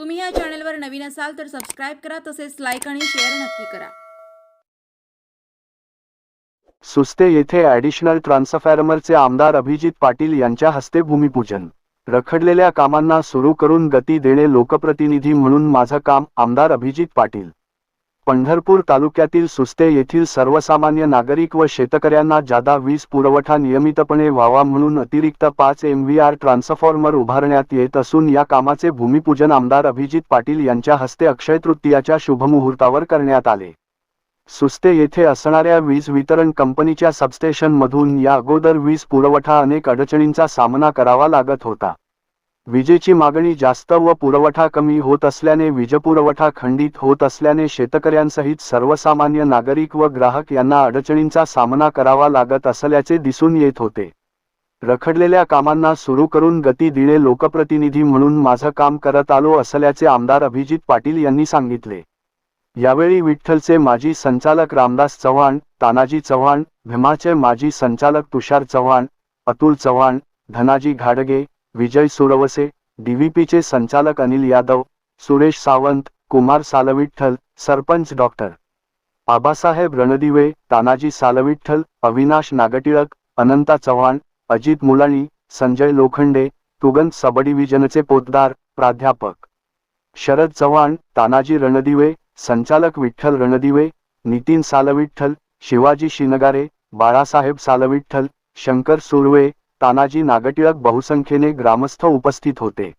तुम्ही या चॅनलवर नवीन असाल तर सबस्क्राईब करा तसेच लाईक आणि शेअर नक्की करा. सुस्ते येथे ॲडिशनल ट्रान्सफॉर्मरचे आमदार अभिजित पाटील यांच्या हस्ते भूमिपूजन. रखडलेल्या कामांना सुरू करून गती देणे लोकप्रतिनिधी म्हणून माझं काम आमदार अभिजित पाटील. पंढरपूर तालुक्यातील सुस्ते येथील सर्वसामान्य नागरिक व शेतकऱ्यांना जादा वीज पुरवठा नियमितपणे व्हावा म्हणून अतिरिक्त पाच एम व्ही आर ट्रान्सफॉर्मर उभारण्यात येत असून या कामाचे भूमिपूजन आमदार अभिजित पाटील यांच्या हस्ते अक्षय तृतीयाच्या शुभमुहूर्तावर करण्यात आले. सुस्ते येथे असणाऱ्या वीज वितरण कंपनीच्या सबस्टेशनमधून या अगोदर वीज पुरवठा अनेक अडचणींचा सामना करावा लागत होता. विजेची मागणी जास्त व पुरवठा कमी होत असल्याने वीजपुरवठा खंडित होत असल्याने शेतकऱ्यांसहित सर्वसामान्य नागरिक व ग्राहक यांना अडचणींचा सामना करावा लागत असल्याचे दिसून येत होते. रखडलेल्या कामांना सुरू करून गती देणे लोकप्रतिनिधी म्हणून माझं काम करत आलो असल्याचे आमदार अभिजित पाटील यांनी सांगितले. यावेळी विठ्ठलचे माजी संचालक रामदास चव्हाण तानाजी चव्हाण भीमाचे माजी संचालक तुषार चव्हाण अतुल चव्हाण धनाजी घाडगे विजय सुरवसे डीव्हीपीचे संचालक अनिल यादव सुरेश सावंत कुमार सालविठ्ठल सरपंच डॉक्टर आबासाहेब रणदिवे तानाजी सालविठ्ठल अविनाश नागटिळक अनंता चव्हाण अजित मुलाणी संजय लोखंडे तुगंत सबडिव्हिजनचे पोतदार प्राध्यापक. शरद चव्हाण तानाजी रणदिवे संचालक विठ्ठल रणदिवे नितीन सालविठ्ठल शिवाजी शिनगारे बाळासाहेब सालविठ्ठल शंकर सुर्वे तानाजी नागटिळक बहुसंख्येने ग्रामस्थ उपस्थित होते.